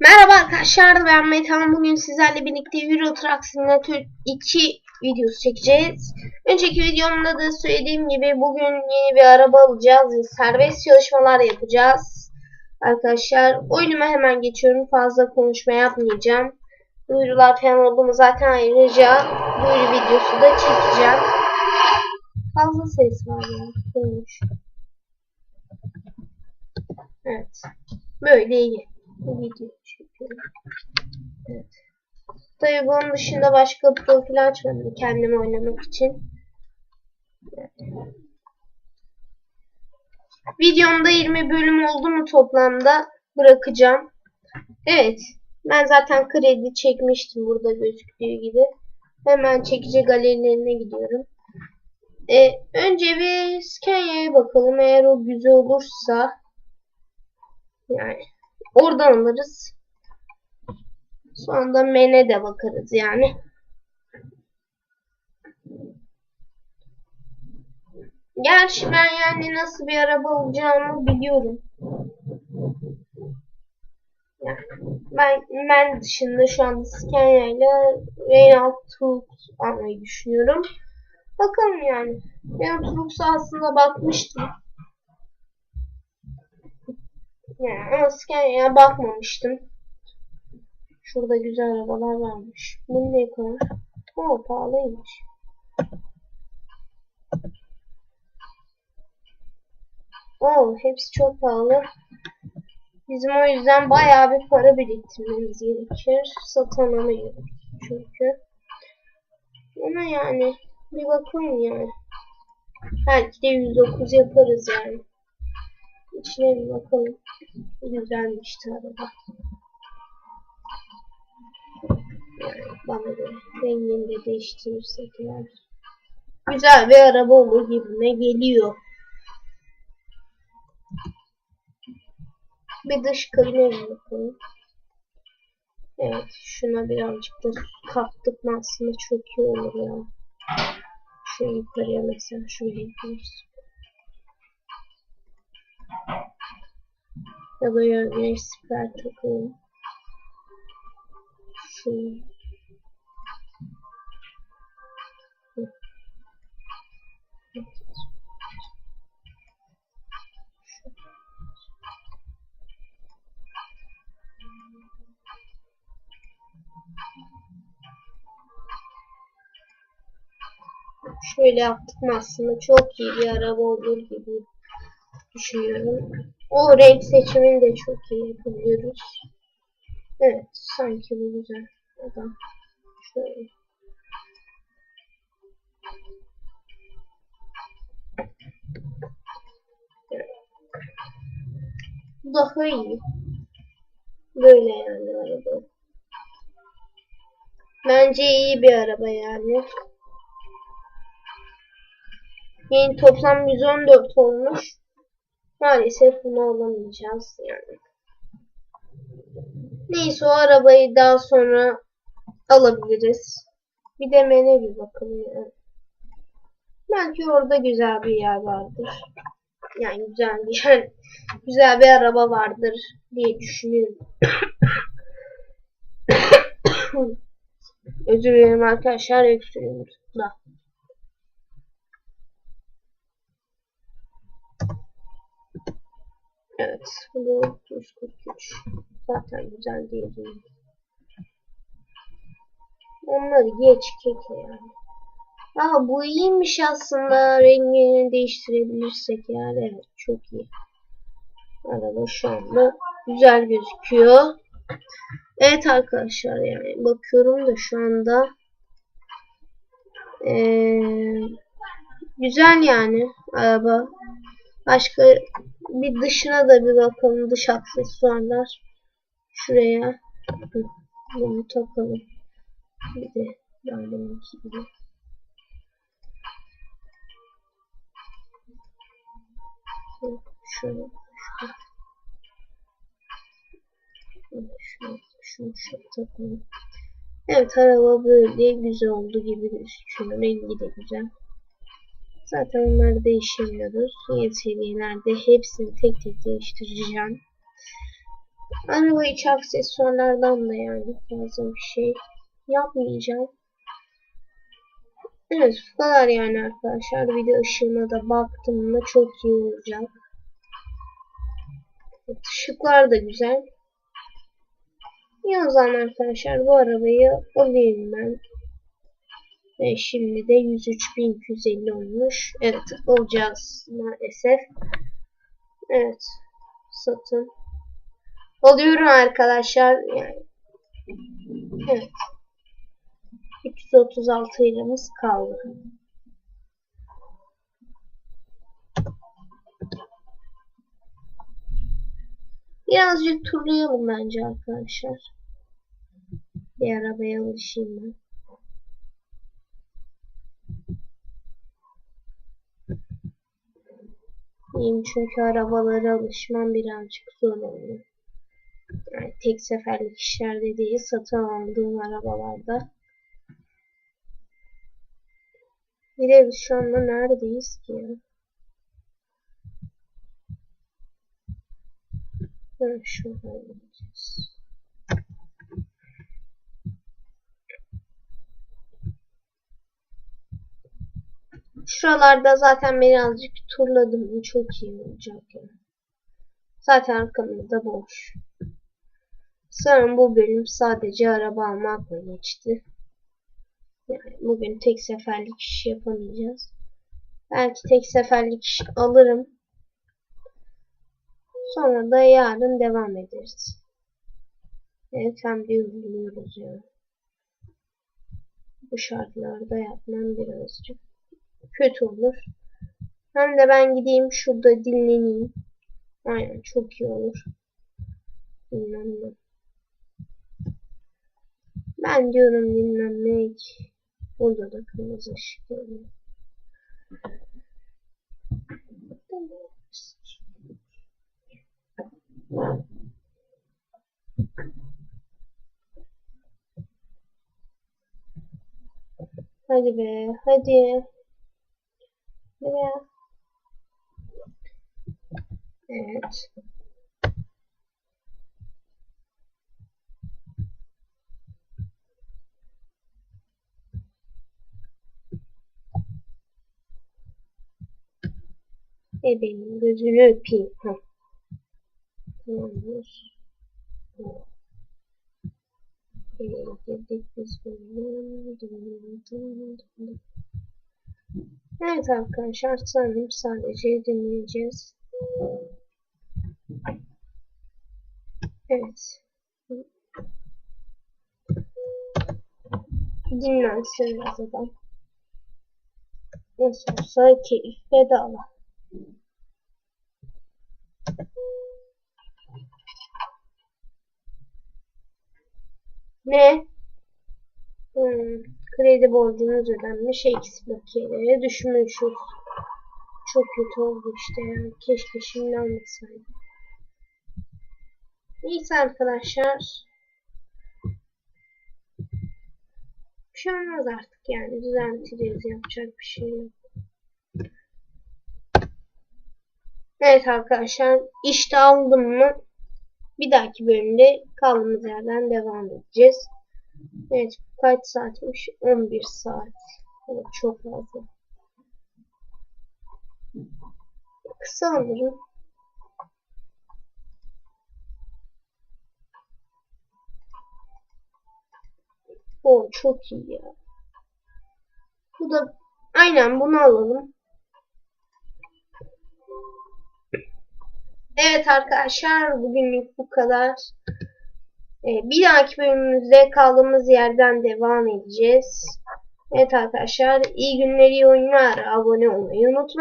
Merhaba arkadaşlar ben Metan bugün sizlerle birlikte Euro Truck Simulator 2 videosu çekeceğiz. Önceki videomda da söylediğim gibi bugün yeni bir araba alacağız ve serbest çalışmalar yapacağız. Arkadaşlar oyunuma hemen geçiyorum fazla konuşma yapmayacağım. Duyurular falan olduğumu zaten ayrıca duyuru videosu da çekeceğim. Fazla ses var. Evet. Böyle iyi. Video çekiyorum. Evet. Tabii bunun dışında başka profil açmadım kendim oynamak için. Videomda 20 bölüm oldu mu toplamda bırakacağım. Evet. Ben zaten kredi çekmiştim burada gözüktüğü gibi. Hemen çekici galerilerine gidiyorum. Ee, önce bir Scania'ya bakalım. Eğer o güzel olursa yani oradan alırız. Sonra da mene de bakarız yani. Gerçi ben yani nasıl bir araba olacağını biliyorum. Yani ben, ben dışında şu anda Scania ile Renault Trux almayı düşünüyorum. Bakalım yani. Renault Trux'a aslında bakmıştım. Yani ama Scania'ya bakmamıştım. Şurada güzel arabalar varmış. Bu ne kadar? Oo pahalıymış. Oo hepsi çok pahalı. Bizim o yüzden bayağı bir para biriktirmemiz gerekir. Satamıyoruz çünkü. Ama yani bir bakın yani. Belki de 109 yaparız yani. İçine bir bakalım. Güzelmişti araba. Yani bana göre rengini de değiştirirsek eğer. Güzel bir araba olur gibime geliyor. Bir dış kabine bakalım. Evet şuna birazcık da kattık aslında çok iyi olur ya. Şu yukarıya mesela şöyle yapıyoruz. Ya da yönleri siper takalım. Şu. Şöyle yaptık mı aslında çok iyi bir araba olur gibi düşünüyorum. O renk seçimini de çok iyi yapabiliyoruz. Evet sanki bu güzel. Adam şöyle. Bu daha iyi. Böyle yani araba. Bence iyi bir araba yani. Yeni toplam 114 olmuş. Maalesef bunu alamayacağız yani. Neyse o arabayı daha sonra alabiliriz. Bir de mene bir bakalım yani. Belki orada güzel bir yer vardır. Yani güzel bir yer, güzel bir araba vardır diye düşünüyorum. Özür dilerim arkadaşlar öksürüyorumda. Evet. Bu 143. Zaten güzel değil. Onları geç keke yani. Aa bu iyiymiş aslında. Rengini değiştirebilirsek yani. Evet çok iyi. Araba şu anda güzel gözüküyor. Evet arkadaşlar yani bakıyorum da şu anda ee, güzel yani araba. Başka bir dışına da bir bakalım. Dış aksesuarlar. Şuraya. Bunu takalım. Bir de yanımdaki gibi. Şöyle. Şöyle. Şunu, şunu takalım. Evet araba böyle güzel oldu gibi gözüküyor. Rengi de güzel. Zaten onları değişemiyoruz. Yeni seviyelerde hepsini tek tek değiştireceğim. Araba içi aksesuarlardan da yani fazla bir şey yapmayacağım. Evet bu kadar yani arkadaşlar. Bir de ışığına da baktım mı çok iyi olacak. Işıklar da güzel. İyi o zaman arkadaşlar bu arabayı alayım ben. Ve şimdi de 103.250 olmuş. Evet olacağız maalesef. Evet satın. Alıyorum arkadaşlar. Yani. Evet. 336 liramız kaldı. Birazcık turlayalım bence arkadaşlar. Bir arabaya alışayım ben. İyiyim çünkü arabalara alışmam birazcık zor oluyor. Yani tek seferlik işlerde değil satın aldığım arabalarda. Bir de şu anda neredeyiz ki ya? Şuradan gideceğiz. Şuralarda zaten birazcık turladım. Çok iyi olacak yani. Zaten arkamda boş. Sanırım bu bölüm sadece araba almakla geçti. Yani bugün tek seferlik iş yapamayacağız. Belki tek seferlik iş alırım. Sonra da yarın devam ederiz. Evet hem de yoruluyoruz ya. Bu şartlarda yapmam birazcık kötü olur. Hem de ben gideyim şurada dinleneyim. Aynen çok iyi olur. Dinlenme. Ben diyorum dinlenmek. Burada da kırmızı ışık yanıyor. Hadi be, hadi. Be. Evet. E benim gözünü öpeyim. Ha. Tamamdır. Evet. Girdik biz Evet arkadaşlar sanırım sadece dinleyeceğiz. Evet. Dinlensin biraz. Nasıl olsa keyif bedava. Ne? Kredi borcunuz ödenmiş. Eksi bakiyelere düşmüşüz. Çok kötü oldu işte ya. Keşke şimdi almasaydım. Neyse arkadaşlar. Bir şey olmaz artık yani. Düzelteceğiz. Yapacak bir şey yok. Evet arkadaşlar. işte aldım mı bir dahaki bölümde kaldığımız yerden devam edeceğiz. Evet kaç saatmiş? 11 saat. Evet, çok fazla. Kısa alırım. O çok iyi ya. Bu da aynen bunu alalım. Evet arkadaşlar bugünlük bu kadar. Ee, bir dahaki bölümümüzde kaldığımız yerden devam edeceğiz. Evet arkadaşlar iyi günler iyi oyunlar abone olmayı unutmayın.